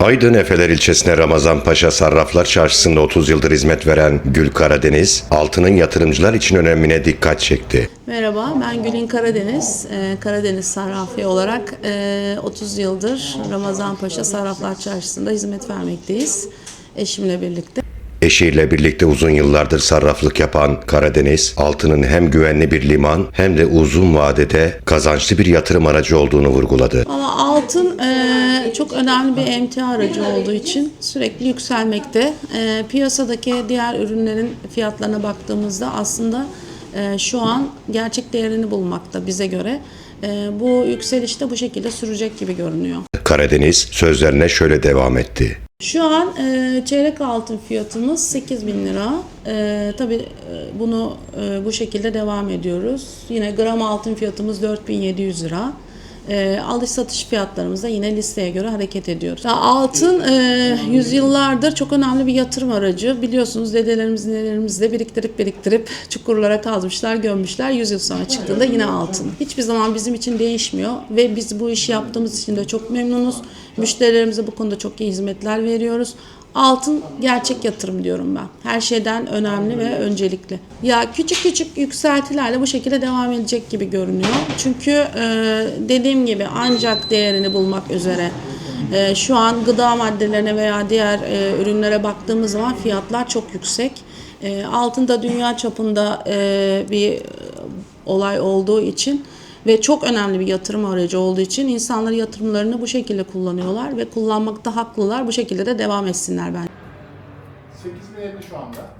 Aydın Efeler ilçesine Ramazan Paşa Sarraflar Çarşısı'nda 30 yıldır hizmet veren Gül Karadeniz, altının yatırımcılar için önemine dikkat çekti. Merhaba, ben Gülün Karadeniz. Ee, Karadeniz Sarrafi olarak e, 30 yıldır Ramazan Paşa Sarraflar Çarşısı'nda hizmet vermekteyiz. Eşimle birlikte. Eşiyle birlikte uzun yıllardır sarraflık yapan Karadeniz, altının hem güvenli bir liman hem de uzun vadede kazançlı bir yatırım aracı olduğunu vurguladı. Ama altın e, çok önemli bir emtia aracı olduğu için sürekli yükselmekte. E, piyasadaki diğer ürünlerin fiyatlarına baktığımızda aslında e, şu an gerçek değerini bulmakta bize göre. E, bu yükseliş de bu şekilde sürecek gibi görünüyor. Karadeniz sözlerine şöyle devam etti. Şu an e, çeyrek altın fiyatımız 8 bin lira. E, tabii e, bunu e, bu şekilde devam ediyoruz. Yine gram altın fiyatımız 4700 lira. E, alış satış fiyatlarımız da yine listeye göre hareket ediyoruz. Altın e, yüzyıllardır çok önemli bir yatırım aracı. Biliyorsunuz dedelerimiz nelerimiz de biriktirip biriktirip çukurlara kazmışlar, gömmüşler. 100 yıl sonra çıktığında yine altın. Hiçbir zaman bizim için değişmiyor ve biz bu işi yaptığımız için de çok memnunuz. Müşterilerimize bu konuda çok iyi hizmetler veriyoruz. Altın gerçek yatırım diyorum ben. Her şeyden önemli ve öncelikli. Ya küçük küçük yükseltilerle bu şekilde devam edecek gibi görünüyor. Çünkü e, dediğim gibi ancak değerini bulmak üzere. E, şu an gıda maddelerine veya diğer e, ürünlere baktığımız zaman fiyatlar çok yüksek. E, altında dünya çapında e, bir olay olduğu için ve çok önemli bir yatırım aracı olduğu için insanlar yatırımlarını bu şekilde kullanıyorlar ve kullanmakta haklılar. Bu şekilde de devam etsinler bence. 8050 şu anda.